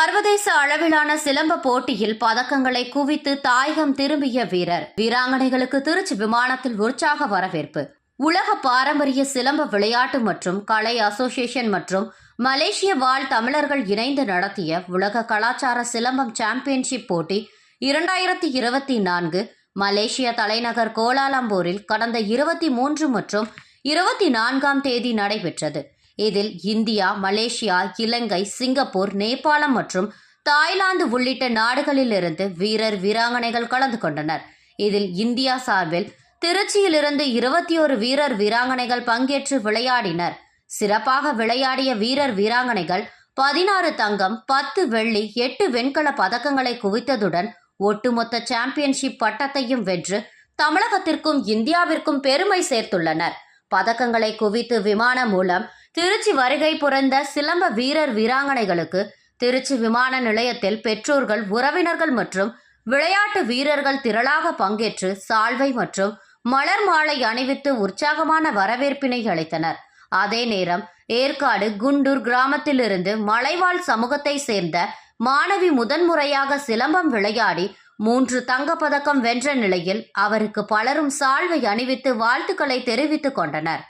சர்வதேச அளவிலான சிலம்ப போட்டியில் பதக்கங்களை குவித்து தாயகம் திரும்பிய வீரர். வீராங்கனைகளுக்கு திருச்சி விமானத்தில் உற்சாக வரவேற்பு. உலக பாரம்பரிய சிலம்ப விளையாட்டு மற்றும் கலை அசோசியேஷன் மற்றும் மலேசிய வாழ் தமிழர்கள் இணைந்து நடத்திய உலக கலாச்சார சிலம்பம் சாம்பியன்ஷிப் போட்டி இரண்டாயிரத்தி இருபத்தி நான்கு மலேசிய தலைநகர் கோலாலம்பூரில் கடந்த இருபத்தி மூன்று மற்றும் இருபத்தி நான்காம் தேதி நடைபெற்றது. இதில் இந்தியா மலேசியா இலங்கை சிங்கப்பூர் நேபாளம் மற்றும் தாய்லாந்து உள்ளிட்ட நாடுகளிலிருந்து வீரர் வீராங்கனைகள் கலந்து கொண்டனர். இதில் இந்தியா சார்பில் திருச்சியிலிருந்து இருபத்தி ஒரு வீரர் வீராங்கனைகள் பங்கேற்று விளையாடினர். சிறப்பாக விளையாடிய வீரர் வீராங்கனைகள் பதினாறு தங்கம் பத்து வெள்ளி எட்டு வெண்கல பதக்கங்களை குவித்ததுடன் ஒட்டுமொத்த சாம்பியன்ஷிப் பட்டத்தையும் வென்று தமிழகத்திற்கும் இந்தியாவிற்கும் பெருமை சேர்த்துள்ளனர். பதக்கங்களை குவித்து விமானம் மூலம் திருச்சி வருகை புரிந்த சிலம்ப வீரர் வீராங்கனைகளுக்கு திருச்சி விமான நிலையத்தில் பெற்றோர்கள் உறவினர்கள் மற்றும் விளையாட்டு வீரர்கள் திரளாக பங்கேற்று சால்வை மற்றும் மலர் மாலை அணிவித்து உற்சாகமான வரவேற்பினை அளித்தனர். அதே நேரம் ஏற்காடு குண்டூர் கிராமத்திலிருந்து மலைவாழ் சமூகத்தை சேர்ந்த மாணவி முதன்முறையாக சிலம்பம் விளையாடி மூன்று தங்கப்பதக்கம் வென்ற நிலையில் அவருக்கு பலரும் சால்வை அணிவித்து வாழ்த்துக்களை தெரிவித்துக் கொண்டனர்.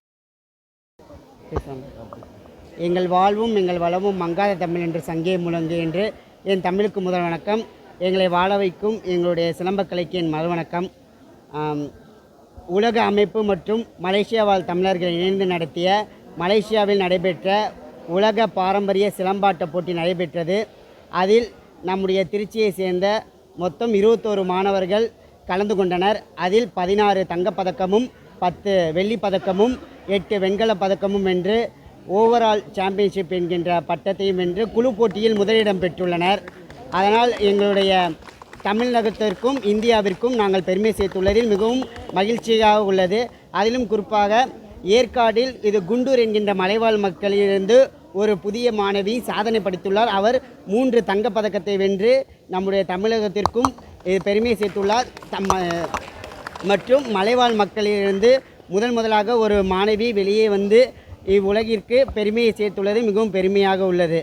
எங்கள் வாழ்வும் எங்கள் வளமும் மங்காத தமிழ் என்று சங்கே முழங்கு என்று என் தமிழுக்கு முதல் வணக்கம். எங்களை வாழ வைக்கும் எங்களுடைய சிலம்பக்கலைக்கு என் மறு வணக்கம். உலக அமைப்பு மற்றும் மலேசியா வாழ் தமிழர்கள் இணைந்து நடத்திய மலேசியாவில் நடைபெற்ற உலக பாரம்பரிய சிலம்பாட்ட போட்டி நடைபெற்றது. அதில் நம்முடைய திருச்சியை சேர்ந்த மொத்தம் இருபத்தோரு மாணவர்கள் கலந்து கொண்டனர். அதில் பதினாறு தங்கப்பதக்கமும் பத்து வெள்ளிப்பதக்கமும் எட்டு வெண்கலப் பதக்கமும் வென்று ஓவரால் சாம்பியன்ஷிப் என்கின்ற பட்டத்தையும் வென்று குழு போட்டியில் முதலிடம் பெற்றுள்ளனர். அதனால் எங்களுடைய தமிழகத்திற்கும் இந்தியாவிற்கும் நாங்கள் பெருமை சேர்த்துள்ளதில் மிகவும் மகிழ்ச்சியாக உள்ளது. அதிலும் குறிப்பாக ஏற்காடில் இது குண்டூர் என்கின்ற மலைவாழ் மக்களிலிருந்து ஒரு புதிய மாணவி சாதனை படைத்துள்ளார். அவர் மூன்று தங்கப் பதக்கத்தை வென்று நம்முடைய தமிழகத்திற்கும் பெருமை சேர்த்துள்ளார். தம் மற்றும் மலைவாழ் மக்களிலிருந்து முதன் முதலாக ஒரு மாணவி வெளியே வந்து இவ்வுலகிற்கு பெருமையை சேர்த்துள்ளது மிகவும் பெருமையாக உள்ளது.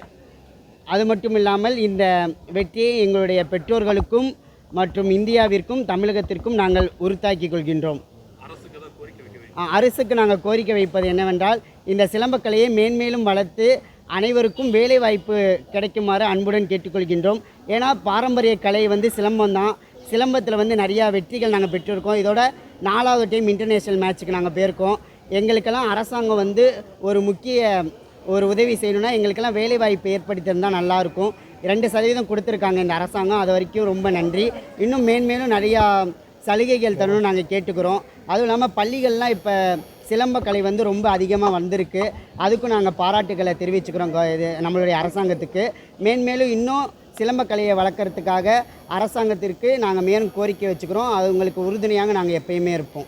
அது மட்டும் இல்லாமல் இந்த வெற்றியை எங்களுடைய பெற்றோர்களுக்கும் மற்றும் இந்தியாவிற்கும் தமிழகத்திற்கும் நாங்கள் உறுத்தாக்கிக் கொள்கின்றோம். அரசுக்கு நாங்கள் கோரிக்கை வைப்பது என்னவென்றால் இந்த சிலம்பக்கலையை மேன்மேலும் வளர்த்து அனைவருக்கும் வேலை வாய்ப்பு கிடைக்குமாறு அன்புடன் கேட்டுக்கொள்கின்றோம். ஏன்னா பாரம்பரிய கலை வந்து சிலம்பம் தான் சிலம்பத்தில் வந்து நிறையா வெற்றிகள் நாங்கள் பெற்றிருக்கோம். இதோட நாலாவது டைம் இன்டர்நேஷ்னல் மேட்ச்சுக்கு நாங்கள் போயிருக்கோம். எங்களுக்கெல்லாம் அரசாங்கம் வந்து ஒரு முக்கிய ஒரு உதவி செய்யணும்னா எங்களுக்கெல்லாம் வேலைவாய்ப்பு ஏற்படுத்தி இருந்தால் நல்லாயிருக்கும் ரெண்டு சதவீதம் கொடுத்துருக்காங்க இந்த அரசாங்கம். அது வரைக்கும் ரொம்ப நன்றி. இன்னும் மேன்மேலும் நிறையா சலுகைகள் தரணும்னு நாங்கள் கேட்டுக்கிறோம். அதுவும் இல்லாமல் பள்ளிகள்லாம் இப்போ சிலம்பக்கலை வந்து ரொம்ப அதிகமாக வந்திருக்கு. அதுக்கும் நாங்கள் பாராட்டுகளை தெரிவிச்சுக்கிறோம் கோ- இது நம்மளுடைய அரசாங்கத்துக்கு. மேன்மேலும் இன்னும் சிலம்பக்கலையை வளர்க்குறதுக்காக அரசாங்கத்திற்கு நாங்கள் மேலும் கோரிக்கை வச்சுக்கிறோம். அது உங்களுக்கு உறுதுணையாக நாங்கள் எப்பயுமே இருப்போம்.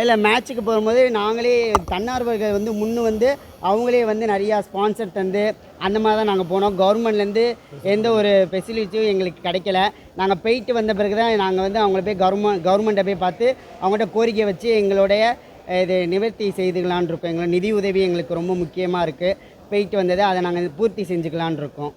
இல்லை மேட்ச்சுக்கு போகும்போது நாங்களே தன்னார்வர்கள் வந்து முன்னு வந்து அவங்களே வந்து நிறையா ஸ்பான்சர் தந்து அந்த மாதிரி தான் நாங்கள் போனோம். கவர்மெண்ட்லேருந்து எந்த ஒரு ஃபெசிலிட்டியும் எங்களுக்கு கிடைக்கல. நாங்கள் போயிட்டு வந்த பிறகு தான் நாங்கள் வந்து அவங்கள போய் கவர்மெண்ட் கவர்மெண்ட்டை போய் பார்த்து அவங்கள்ட்ட கோரிக்கை வச்சு எங்களுடைய இது நிவர்த்தி செய்துக்கலான் இருக்கோம். எங்களோட நிதி உதவி எங்களுக்கு ரொம்ப முக்கியமாக இருக்குது போயிட்டு வந்தது அதை நாங்கள் பூர்த்தி செஞ்சுக்கலான் இருக்கோம்.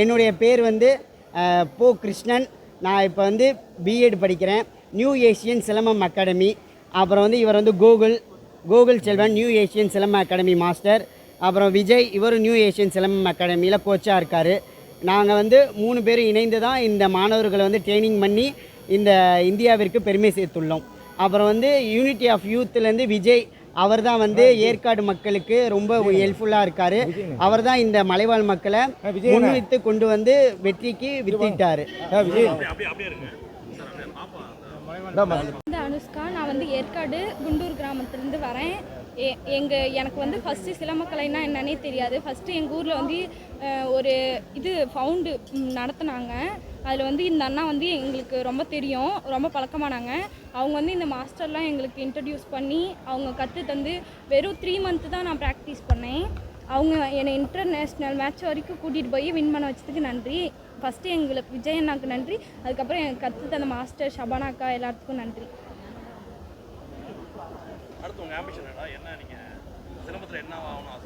என்னுடைய பேர் வந்து அஹ், போ கிருஷ்ணன். நான் இப்போ வந்து பிஎட் படிக்கிறேன். நியூ ஏஷியன் சிலம்பம் அகாடமி அப்புறம் வந்து இவர் வந்து Gokul Gokul Selvan new Asian Silamba academy master அப்புறம் விஜய் இவரும் நியூ ஏஷியன் சிலம்பம் அகாடமியில் கோச்சாக இருக்கார். நாங்கள் வந்து மூணு பேரும் இணைந்து தான் இந்த மாணவர்களை வந்து ட்ரைனிங் பண்ணி இந்த இந்தியாவிற்கு பெருமை சேர்த்துள்ளோம். அப்புறம் வந்து யூனிட்டி ஆஃப் யூத்லேருந்து விஜய் அவர் தான் வந்து ஏற்காடு மக்களுக்கு ரொம்ப ஹெல்ப்ஃபுல்லாக இருக்கார். அவர் தான் இந்த மலைவாழ் மக்களை முன்வைத்து கொண்டு வந்து வெற்றிக்கு வித்திட்டார். வந்து அனுஷ்கா நான் வந்து ஏற்காடு குண்டூர் கிராமத்துலேருந்து வரேன். எ எங்கள் எனக்கு வந்து ஃபஸ்ட்டு சிலம்பக்கலைன்னா என்னன்னே தெரியாது. ஃபஸ்ட்டு எங்கள் ஊரில் வந்து ஒரு இது ஃபவுண்டு நடத்துனாங்க. அதில் வந்து இந்த அண்ணா வந்து எங்களுக்கு ரொம்ப தெரியும் ரொம்ப பழக்கமானாங்க. அவங்க வந்து இந்த மாஸ்டர்லாம் எங்களுக்கு இன்ட்ரடியூஸ் பண்ணி அவங்க கற்று தந்து வெறும் த்ரீ மந்த்து தான் நான் ப்ராக்டிஸ் பண்ணேன். அவங்க என்னை இன்டர்நேஷ்னல் மேட்ச் வரைக்கும் கூட்டிகிட்டு போய் வின் பண்ண வச்சதுக்கு நன்றி. ஃபஸ்ட்டு எங்களுக்கு விஜய் அண்ணாக்கு நன்றி. அதுக்கப்புறம் எனக்கு கற்று தந்த மாஸ்டர் ஷபானாக்கா எல்லாத்துக்கும் நன்றி.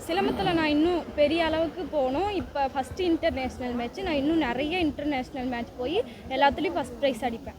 சிலம்பத்தில் நான் இன்னும் பெரிய அளவுக்கு போகணும். இப்போ ஃபஸ்ட்டு இன்டர்நேஷ்னல் மேட்ச் நான் இன்னும் நிறைய இன்டர்நேஷ்னல் மேட்ச் போய் எல்லாத்துலேயும் ஃபஸ்ட் ப்ரைஸ் அடிப்பேன்.